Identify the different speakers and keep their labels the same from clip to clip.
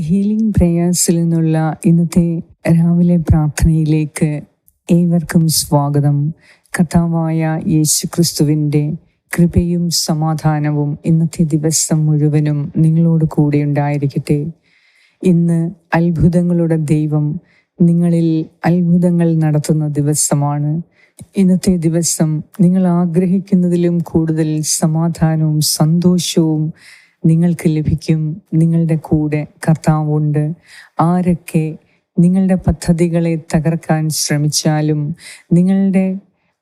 Speaker 1: Healing പ്രേയേഴ്സിൽ നിന്നുള്ള ഇന്നത്തെ രാവിലെ പ്രാർത്ഥനയിലേക്ക് ഏവർക്കും സ്വാഗതം. കഥാവായ യേശു ക്രിസ്തുവിന്റെ കൃപയും സമാധാനവും ഇന്നത്തെ ദിവസം മുഴുവനും നിങ്ങളോട് കൂടെ ഉണ്ടായിരിക്കട്ടെ. ഇന്ന് അത്ഭുതങ്ങളുടെ ദൈവം നിങ്ങളിൽ അത്ഭുതങ്ങൾ നടത്തുന്ന ദിവസമാണ്. ഇന്നത്തെ ദിവസം നിങ്ങൾ ആഗ്രഹിക്കുന്നതിലും കൂടുതൽ സമാധാനവും സന്തോഷവും നിങ്ങൾക്ക് ലഭിക്കും നിങ്ങളുടെ കൂടെ കർത്താവുണ്ട്. ആരൊക്കെ നിങ്ങളുടെ പദ്ധതികളെ തകർക്കാൻ ശ്രമിച്ചാലും നിങ്ങളുടെ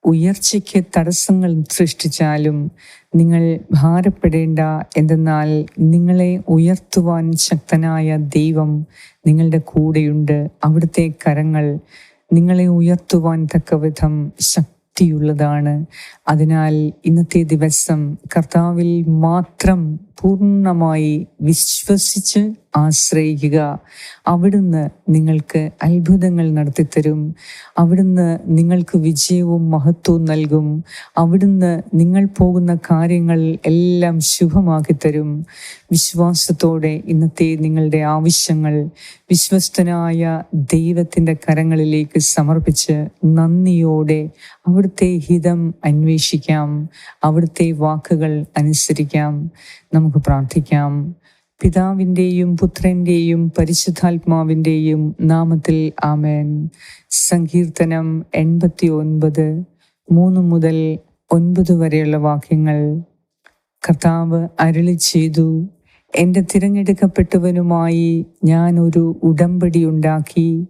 Speaker 1: ഉയർച്ചയ്ക്ക് തടസ്സങ്ങൾ സൃഷ്ടിച്ചാലും നിങ്ങൾ ഭാരപ്പെടേണ്ട എന്തെന്നാൽ നിങ്ങളെ ഉയർത്തുവാൻ ശക്തനായ ദൈവം നിങ്ങളുടെ കൂടെയുണ്ട്. അവിടുത്തെ കരങ്ങൾ നിങ്ങളെ ഉയർത്തുവാൻ തക്കവിധം ശക്തിയുള്ളതാണ്. അതിനാൽ ഇന്നത്തെ ദിവസം കർത്താവിൽ മാത്രം പൂർണമായി വിശ്വസിച്ച് ആശ്രയിക്കുക. അവിടുന്ന് നിങ്ങൾക്ക് അത്ഭുതങ്ങൾ നടത്തിത്തരും. അവിടുന്ന് നിങ്ങൾക്ക് വിജയവും മഹത്വവും നൽകും. അവിടുന്ന് നിങ്ങൾ പോകുന്ന കാര്യങ്ങൾ എല്ലാം ശുഭമാക്കി തരും വിശ്വാസത്തോടെ ഇന്നത്തെ നിങ്ങളുടെ ആവശ്യങ്ങൾ വിശ്വസ്തനായ ദൈവത്തിന്റെ കരങ്ങളിലേക്ക് സമർപ്പിച്ച് നന്ദിയോടെ അവിടുത്തെ ഹിതം അന്വേഷിക്കാം. അവിടുത്തെ വാക്കുകൾ അനുസരിക്കാം. നമുക്ക് പ്രാർത്ഥിക്കാം. പിതാവിന്റെയും പുത്രന്റെയും പരിശുദ്ധാത്മാവിന്റെയും നാമത്തിൽ ആമേൻ. സങ്കീർത്തനം എൺപത്തി ഒൻപത് മൂന്ന് മുതൽ ഒൻപത് വരെയുള്ള വാക്യങ്ങൾ. കർത്താവ് അരളി ചെയ്തു എന്റെ തിരഞ്ഞെടുക്കപ്പെട്ടവനുമായി ഞാൻ ഒരു ഉടമ്പടി ഉണ്ടാക്കി.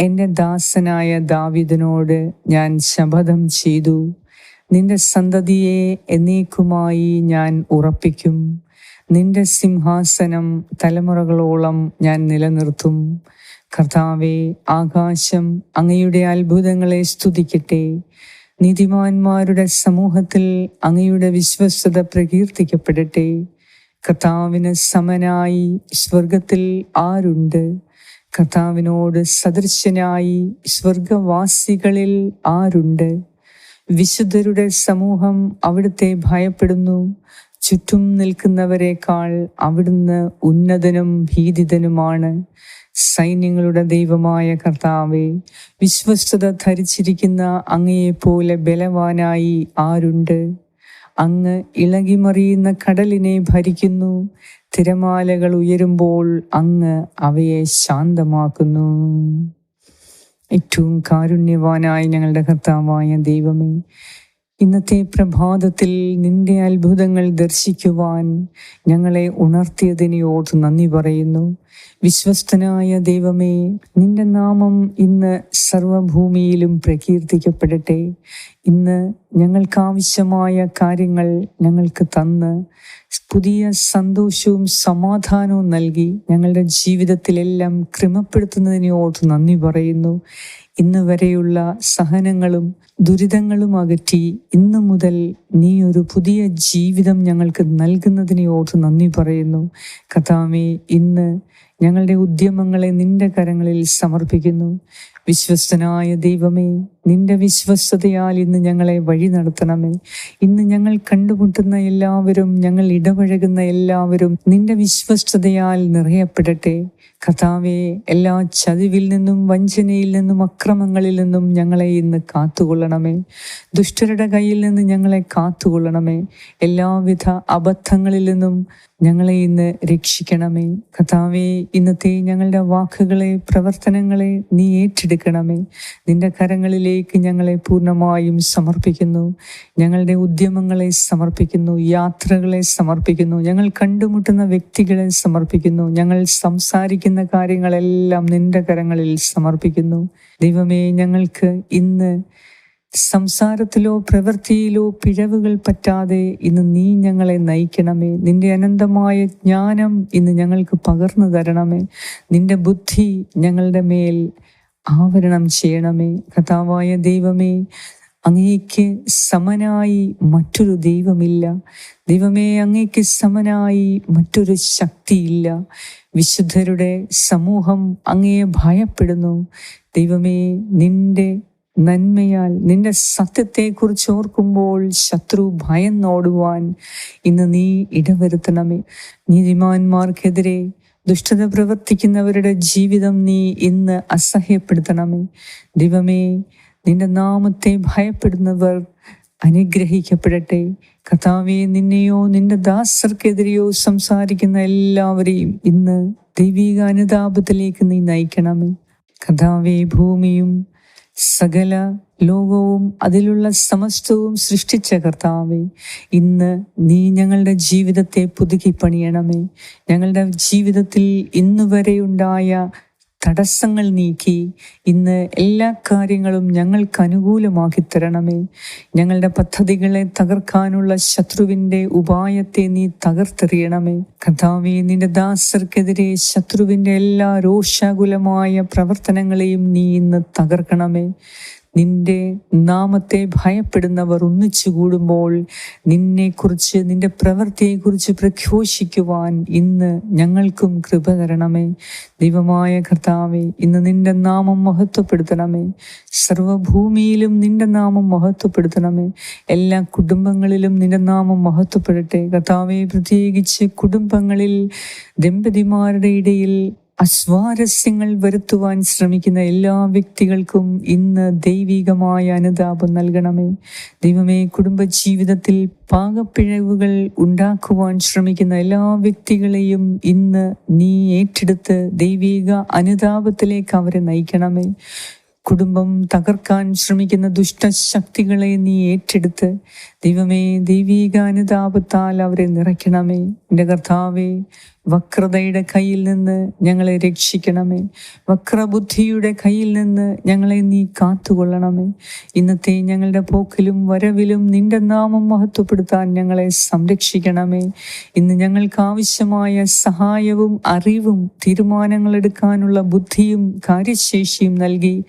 Speaker 1: എന്റെ ദാസനായ ദാവിദനോട് ഞാൻ ശപഥം ചെയ്തു. നിന്റെ സന്തതിയെ എന്നേക്കുമായി ഞാൻ ഉറപ്പിക്കും. നിന്റെ സിംഹാസനം തലമുറകളോളം ഞാൻ നിലനിർത്തും. കർത്താവെ ആകാശം അങ്ങയുടെ അത്ഭുതങ്ങളെ സ്തുതിക്കട്ടെ. നീതിമാന്മാരുടെ സമൂഹത്തിൽ അങ്ങയുടെ വിശ്വസ്തത പ്രകീർത്തിക്കപ്പെടട്ടെ. കർത്താവിന് സമനായി സ്വർഗത്തിൽ ആരുണ്ട്? കർത്താവിനോട് സദൃശനായി സ്വർഗവാസികളിൽ ആരുണ്ട്? വിശുദ്ധരുടെ സമൂഹം അവിടുത്തെ ഭയപ്പെടുന്നു. ചുറ്റും നിൽക്കുന്നവരെക്കാൾ അവിടുന്ന് ഉന്നതനും ഭീതിതനുമാണ്. സൈന്യങ്ങളുടെ ദൈവമായ കർത്താവെ വിശ്വസ്തത ധരിച്ചിരിക്കുന്ന അങ്ങയെപ്പോലെ ബലവാനായി ആരുണ്ട്? അങ്ങ് ഇളകിമറിയുന്ന കടലിനെ ഭരിക്കുന്നു. തിരമാലകൾ ഉയരുമ്പോൾ അങ്ങ് അവയെ ശാന്തമാക്കുന്നു. ഏറ്റവും കാരുണ്യവാനായ ഞങ്ങളുടെ കർത്താവായ ദൈവമേ ഇന്നത്തെ പ്രഭാതത്തിൽ നിന്റെ അത്ഭുതങ്ങൾ ദർശിക്കുവാൻ ഞങ്ങളെ ഉണർത്തിയതിനെ ഓർത്ത് നന്ദി പറയുന്നു. വിശ്വസ്തനായ ദൈവമേ നിന്റെ നാമം ഇന്ന് സർവഭൂമിയിലും പ്രകീർത്തിക്കപ്പെടട്ടെ. ഇന്ന് ഞങ്ങൾക്കാവശ്യമായ കാര്യങ്ങൾ ഞങ്ങൾക്ക് തന്ന് പുതിയ സന്തോഷവും സമാധാനവും നൽകി ഞങ്ങളുടെ ജീവിതത്തിലെല്ലാം ക്രമപ്പെടുത്തുന്നതിനെ ഓർത്ത് നന്ദി പറയുന്നു. ഇന്ന് വരെയുള്ള സഹനങ്ങളും ദുരിതങ്ങളും അകറ്റി ഇന്നു മുതൽ നീ ഒരു പുതിയ ജീവിതം ഞങ്ങൾക്ക് നൽകുന്നതിനെ ഓർത്ത് നന്ദി പറയുന്നു. കഥാമേ ഇന്ന് ഞങ്ങളുടെ ഉദ്യമങ്ങളെ നിന്റെ കരങ്ങളിൽ സമർപ്പിക്കുന്നു. വിശ്വസ്തനായ ദൈവമേ നിന്റെ വിശ്വസ്തതയാൽ ഇന്ന് ഞങ്ങളെ വഴി നടത്തണമേ. ഇന്ന് ഞങ്ങൾ കണ്ടുമുട്ടുന്ന എല്ലാവരും ഞങ്ങൾ ഇടപഴകുന്ന എല്ലാവരും നിന്റെ വിശ്വസ്തതയാൽ നിറയപ്പെടട്ടെ. കഥാവെ എല്ലാ ചതിവിൽ നിന്നും വഞ്ചനയിൽ നിന്നും അക്രമങ്ങളിൽ നിന്നും ഞങ്ങളെ ഇന്ന് കാത്തുകൊള്ളണമേ. ദുഷ്ടരുടെ കയ്യിൽ നിന്ന് ഞങ്ങളെ കാത്തുകൊള്ളണമേ. എല്ലാവിധ അബദ്ധങ്ങളിൽ നിന്നും ഞങ്ങളെ ഇന്ന് രക്ഷിക്കണമേ. കഥാവെ ഇന്നത്തെ ഞങ്ങളുടെ വാക്കുകളെ പ്രവർത്തനങ്ങളെ നീ ഏറ്റെടുക്കണമേ നിന്റെ കരങ്ങളിലേക്ക് ഞങ്ങളെ പൂർണമായും സമർപ്പിക്കുന്നു. ഞങ്ങളുടെ ഉദ്യമങ്ങളെ സമർപ്പിക്കുന്നു. യാത്രകളെ സമർപ്പിക്കുന്നു. ഞങ്ങൾ കണ്ടുമുട്ടുന്ന വ്യക്തികളെ സമർപ്പിക്കുന്നു. ഞങ്ങൾ സംസാരിക്കുന്ന കാര്യങ്ങളെല്ലാം നിന്റെ കരങ്ങളിൽ സമർപ്പിക്കുന്നു. ദൈവമേ ഞങ്ങൾക്ക് ഇന്ന് സംസാരത്തിലോ പ്രവൃത്തിയിലോ പിഴവുകൾ പറ്റാതെ ഇന്ന് നീ ഞങ്ങളെ നയിക്കണമേ. നിന്റെ അനന്തമായ ജ്ഞാനം ഇന്ന് ഞങ്ങൾക്ക് പകർന്നു തരണമേ. നിന്റെ ബുദ്ധി ഞങ്ങളുടെ മേൽ ആവരണം ചെയ്യണമേ. കഥാവായ ദൈവമേ അങ്ങേക്ക് സമനായി മറ്റൊരു ദൈവമില്ല. ദൈവമേ അങ്ങേക്ക് സമനായി മറ്റൊരു ശക്തിയില്ല. വിശുദ്ധരുടെ സമൂഹം അങ്ങയെ ഭയപ്പെടുന്നു. ദൈവമേ നിന്റെ നന്മയാൽ നിന്റെ സത്യത്തെക്കുറിച്ച് ഓർക്കുമ്പോൾ ശത്രു ഭയം നോടുവാൻ ഇന്ന് നീ ഇടവരുത്തണമേ. നീതിമാന്മാർക്കെതിരെ ദുഷ്ടത പ്രവർത്തിക്കുന്നവരുടെ ജീവിതം നീ ഇന്ന് അസഹ്യപ്പെടുത്തണമേ. ദൈവമേ നിന്റെ നാമത്തെ ഭയപ്പെടുന്നവർ അനുഗ്രഹിക്കപ്പെടട്ടെ. കഥാവെ നിന്നെയോ നിന്റെ ദാസർക്കെതിരെയോ സംസാരിക്കുന്ന എല്ലാവരെയും ഇന്ന് ദൈവിക അനുതാപത്തിലേക്ക് നീ നയിക്കണമേ. കഥാവെ ഭൂമിയും സകല ലോകവും അതിലുള്ള സമസ്തവും സൃഷ്ടിച്ച കർത്താവേ ഇന്ന് നീ ഞങ്ങളുടെ ജീവിതത്തെ പുതുക്കി പണിയണമേ ഞങ്ങളുടെ ജീവിതത്തിൽ ഇന്നുവരെ ഉണ്ടായ തടസ്സങ്ങൾ നീക്കി. ഇന്ന് എല്ലാ കാര്യങ്ങളും ഞങ്ങൾക്ക് അനുകൂലമാക്കി തരണമേ. ഞങ്ങളുടെ പദ്ധതികളെ തകർക്കാനുള്ള ശത്രുവിന്റെ ഉപായത്തെ നീ തകർത്തെറിയണമേ. കഥാവെ നിന്റെ ദാസർക്കെതിരെ ശത്രുവിന്റെ എല്ലാ രോഷാകുലമായ പ്രവർത്തനങ്ങളെയും നീ ഇന്ന് തകർക്കണമേ. നിന്റെ നാമത്തെ ഭയപ്പെടുന്നവർ ഒന്നിച്ചു കൂടുമ്പോൾ നിന്നെക്കുറിച്ച് നിന്റെ പ്രവൃത്തിയെക്കുറിച്ച് പ്രഘോഷിക്കുവാൻ ഇന്ന് ഞങ്ങൾക്കും കൃപ തരണമേ. ദൈവമായ കർത്താവെ ഇന്ന് നിന്റെ നാമം മഹത്വപ്പെടുത്തണമേ. സർവഭൂമിയിലും നിന്റെ നാമം മഹത്വപ്പെടുത്തണമേ. എല്ലാ കുടുംബങ്ങളിലും നിന്റെ നാമം മഹത്വപ്പെടട്ടെ. കർത്താവെ പ്രത്യേകിച്ച് കുടുംബങ്ങളിൽ ദമ്പതിമാരുടെ ഇടയിൽ അസ്വാരസ്യങ്ങൾ വരുത്തുവാൻ ശ്രമിക്കുന്ന എല്ലാ വ്യക്തികൾക്കും ഇന്ന് ദൈവികമായ അനുതാപം നൽകണമേ. ദൈവമേ കുടുംബജീവിതത്തിൽ പാകപ്പിഴവുകൾ ഉണ്ടാക്കുവാൻ ശ്രമിക്കുന്ന എല്ലാ വ്യക്തികളെയും ഇന്ന് നീ ഏറ്റെടുത്ത് ദൈവിക അനുതാപത്തിലേക്ക് അവരെ നയിക്കണമേ. കുടുംബം തകർക്കാൻ ശ്രമിക്കുന്ന ദുഷ്ടശക്തികളെ നീ ഏറ്റെടുത്ത് ദൈവമേ ദൈവീക അനുതാപത്താൽ അവരെ നിറയ്ക്കണമേ. എന്റെ കർത്താവേ വക്രതയുടെ കയ്യിൽ നിന്ന് ഞങ്ങളെ രക്ഷിക്കണമേ. വക്രബുദ്ധിയുടെ കയ്യിൽ നിന്ന് ഞങ്ങളെ നീ കാത്തുകൊള്ളണമേ. ഇന്നത്തെ ഞങ്ങളുടെ പോക്കിലും വരവിലും നിന്റെ നാമം മഹത്വപ്പെടുത്താൻ ഞങ്ങളെ സംരക്ഷിക്കണമേ. ഇന്ന് ഞങ്ങൾക്ക് ആവശ്യമായ സഹായവും അറിവും തീരുമാനങ്ങൾ എടുക്കാനുള്ള ബുദ്ധിയും കാര്യശേഷിയും നൽകി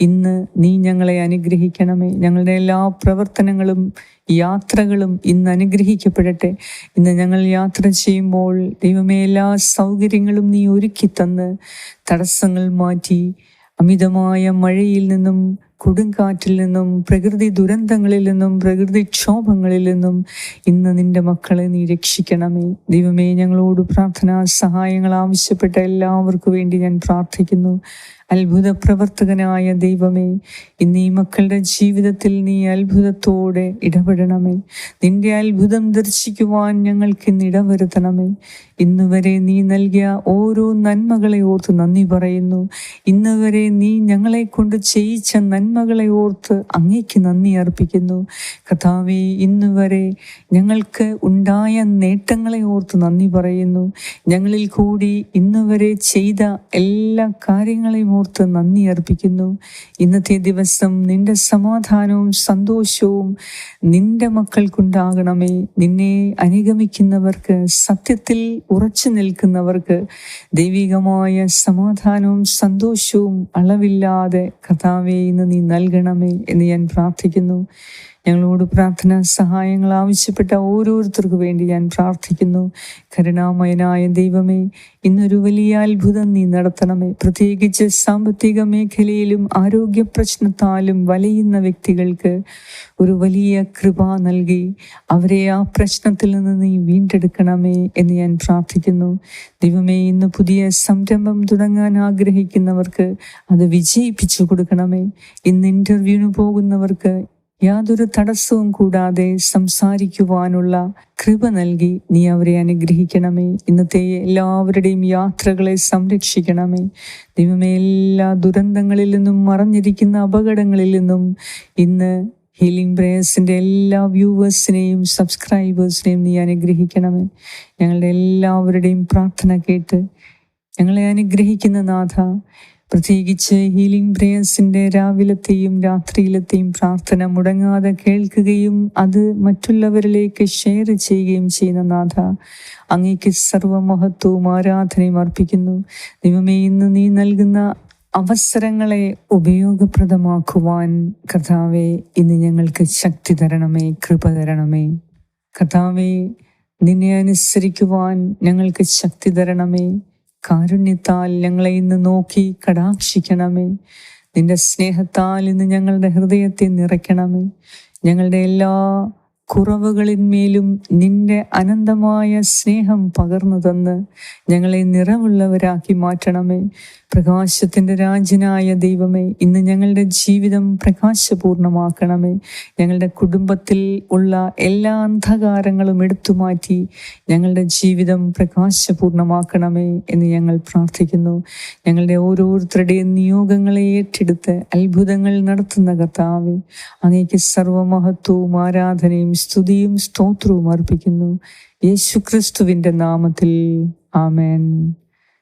Speaker 1: ഇന്ന് നീ ഞങ്ങളെ അനുഗ്രഹിക്കണമേ. ഞങ്ങളുടെ എല്ലാ പ്രവർത്തനങ്ങളും യാത്രകളും ഇന്ന് അനുഗ്രഹിക്കപ്പെടട്ടെ. ഇന്ന് ഞങ്ങൾ യാത്ര ചെയ്യുമ്പോൾ ദൈവമേ എല്ലാ സൗകര്യങ്ങളും നീ ഒരുക്കി തന്ന് തടസ്സങ്ങൾ മാറ്റി അമിതമായ മഴയിൽ നിന്നും കൊടുങ്കാറ്റിൽ നിന്നും പ്രകൃതി ദുരന്തങ്ങളിൽ നിന്നും പ്രകൃതി ക്ഷോഭങ്ങളിൽ നിന്നും ഇന്ന് നിന്റെ മക്കളെ നീ രക്ഷിക്കണമേ. ദൈവമേ ഞങ്ങളോട് പ്രാർത്ഥനാ സഹായങ്ങൾ ആവശ്യപ്പെട്ട എല്ലാവർക്കും വേണ്ടി ഞാൻ പ്രാർത്ഥിക്കുന്നു. അത്ഭുത പ്രവർത്തകനായ ദൈവമേ ഇന്ന് ഈ മക്കളുടെ ജീവിതത്തിൽ നീ അത്ഭുതത്തോടെ ഇടപെടണമേ. നിന്റെ അത്ഭുതം ദർശിക്കുവാൻ ഞങ്ങൾക്ക് ഇന്ന് ഇടവരുത്തണമേ. ഇന്നുവരെ നീ നൽകിയ ഓരോ നന്മകളെ ഓർത്ത് നന്ദി പറയുന്നു. ഇന്നുവരെ നീ ഞങ്ങളെ കൊണ്ട് ചെയ്യിച്ച നന്മകളെ ഓർത്ത് അങ്ങേക്ക് നന്ദി അർപ്പിക്കുന്നു. കഥാവെ ഇന്നുവരെ ഞങ്ങൾക്ക് ഉണ്ടായ നേട്ടങ്ങളെ ഓർത്ത് നന്ദി പറയുന്നു. ഞങ്ങളിൽ കൂടി ഇന്ന് വരെ ചെയ്ത എല്ലാ കാര്യങ്ങളെയും ഓർത്ത് നന്ദി അർപ്പിക്കുന്നു. ഇന്നത്തെ ദിവസം നിന്റെ സമാധാനവും സന്തോഷവും നിന്റെ മക്കൾക്കുണ്ടാകണമേ. നിന്നെ അനുഗമിക്കുന്നവർക്ക് സത്യത്തിൽ ഉറച്ചു നിൽക്കുന്നവർക്ക് ദൈവികമായ സമാധാനവും സന്തോഷവും അളവില്ലാതെ കഥാവെ ഇന്ന് നീ നൽകണമേ എന്ന് ഞാൻ പ്രാർത്ഥിക്കുന്നു. ഞങ്ങളോട് പ്രാർത്ഥന സഹായങ്ങൾ ആവശ്യപ്പെട്ട ഓരോരുത്തർക്കു വേണ്ടി ഞാൻ പ്രാർത്ഥിക്കുന്നു. കരുണാമയനായ ദൈവമേ ഇന്നൊരു വലിയ അത്ഭുതം നീ നടത്തണമേ. പ്രത്യേകിച്ച് സാമ്പത്തിക മേഖലയിലും ആരോഗ്യ പ്രശ്നത്താലും വലയുന്ന വ്യക്തികൾക്ക് ഒരു വലിയ കൃപ നൽകി അവരെ ആ പ്രശ്നത്തിൽ നിന്ന് നീ വീണ്ടെടുക്കണമേ എന്ന് ഞാൻ പ്രാർത്ഥിക്കുന്നു. ദൈവമേ ഇന്ന് പുതിയ സംരംഭം തുടങ്ങാൻ ആഗ്രഹിക്കുന്നവർക്ക് അത് വിജയിപ്പിച്ചു കൊടുക്കണമേ. ഇന്ന് ഇന്റർവ്യൂവിന് പോകുന്നവർക്ക് യാതൊരു തടസ്സവും കൂടാതെ സംസാരിക്കുവാനുള്ള കൃപ നൽകി നീ അവരെ അനുഗ്രഹിക്കണമേ. ഇന്നത്തെ എല്ലാവരുടെയും യാത്രകളെ സംരക്ഷിക്കണമേ. ദൈവമേ എല്ലാ ദുരന്തങ്ങളിൽ നിന്നും മറഞ്ഞിരിക്കുന്ന അപകടങ്ങളിൽ നിന്നും ഇന്ന് ഹീലിംഗ് പ്രേയേഴ്സിന്റെ എല്ലാ വ്യൂവേഴ്സിനെയും സബ്സ്ക്രൈബേഴ്സിനെയും നീ അനുഗ്രഹിക്കണമേ. ഞങ്ങളുടെ എല്ലാവരുടെയും പ്രാർത്ഥന കേട്ട് ഞങ്ങളെ അനുഗ്രഹിക്കുന്ന നാഥ പ്രത്യേകിച്ച് ഹീലിംഗ് പ്രേയേഴ്സിന്റെ രാവിലത്തെയും രാത്രിയിലത്തെയും പ്രാർത്ഥന മുടങ്ങാതെ കേൾക്കുകയും അത് മറ്റുള്ളവരിലേക്ക് ഷെയർ ചെയ്യുകയും ചെയ്യുന്ന നാഥ അങ്ങേക്ക് സർവമഹത്വവും ആരാധനയും അർപ്പിക്കുന്നു. ദൈവമേ ഇന്ന് നീ നൽകുന്ന അവസരങ്ങളെ ഉപയോഗപ്രദമാക്കുവാൻ കർത്താവെ ഇന്ന് ഞങ്ങൾക്ക് ശക്തി തരണമേ കൃപ തരണമേ. കർത്താവെ നിന്നെ അനുസരിക്കുവാൻ ഞങ്ങൾക്ക് ശക്തി തരണമേ. കാരുണ്യത്താൽ ഞങ്ങളെ ഇന്ന് നോക്കി കടാക്ഷിക്കണമേ. നിന്റെ സ്നേഹത്താൽ ഇന്ന് ഞങ്ങളുടെ ഹൃദയത്തെ നിറയ്ക്കണമേ. ഞങ്ങളുടെ എല്ലാ കുറവുകളിന്മേലും നിന്റെ അനന്തമായ സ്നേഹം പകർന്നു തന്ന് ഞങ്ങളെ നിറവുള്ളവരാക്കി മാറ്റണമേ. പ്രകാശത്തിന്റെ രാജനായ ദൈവമേ ഇന്ന് ഞങ്ങളുടെ ജീവിതം പ്രകാശപൂർണമാക്കണമേ. ഞങ്ങളുടെ കുടുംബത്തിൽ ഉള്ള എല്ലാ അന്ധകാരങ്ങളും എടുത്തു മാറ്റി ഞങ്ങളുടെ ജീവിതം പ്രകാശപൂർണമാക്കണമേ എന്ന് ഞങ്ങൾ പ്രാർത്ഥിക്കുന്നു. ഞങ്ങളുടെ ഓരോരുത്തരുടെയും നിയോഗങ്ങളെ ഏറ്റെടുത്ത് അത്ഭുതങ്ങൾ നടത്തുന്ന കർത്താവെ അങ്ങേക്ക് സർവമഹത്വവും ആരാധനയും സ്തുതിയും സ്തോത്രവും അർപ്പിക്കുന്നു. യേശുക്രിസ്തുവിന്റെ നാമത്തിൽ. ആമേൻ.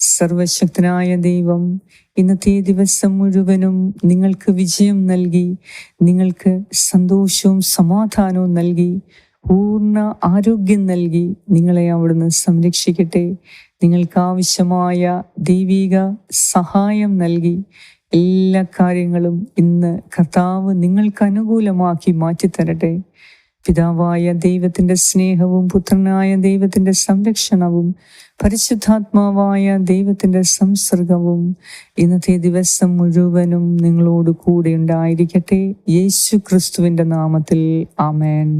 Speaker 1: സർവശക്തനായ ദൈവം ഇന്നത്തെ ദിവസം മുഴുവനും നിങ്ങൾക്ക് വിജയം നൽകി നിങ്ങൾക്ക് സന്തോഷവും സമാധാനവും നൽകി പൂർണ ആരോഗ്യം നൽകി നിങ്ങളെ അവിടുന്ന് സംരക്ഷിക്കട്ടെ. നിങ്ങൾക്ക് ആവശ്യമായ ദൈവിക സഹായം നൽകി. എല്ലാ കാര്യങ്ങളും ഇന്ന് കർത്താവ് നിങ്ങൾക്ക് അനുകൂലമാക്കി മാറ്റിത്തരട്ടെ. പിതാവായ ദൈവത്തിന്റെ സ്നേഹവും പുത്രനായ ദൈവത്തിന്റെ സംരക്ഷണവും പരിശുദ്ധാത്മാവായ ദൈവത്തിന്റെ സംസർഗവും ഇന്നത്തെ ദിവസം മുഴുവനും നിങ്ങളോട് കൂടെ ഉണ്ടായിരിക്കട്ടെ. യേശു ക്രിസ്തുവിന്റെ നാമത്തിൽ. ആമേൻ.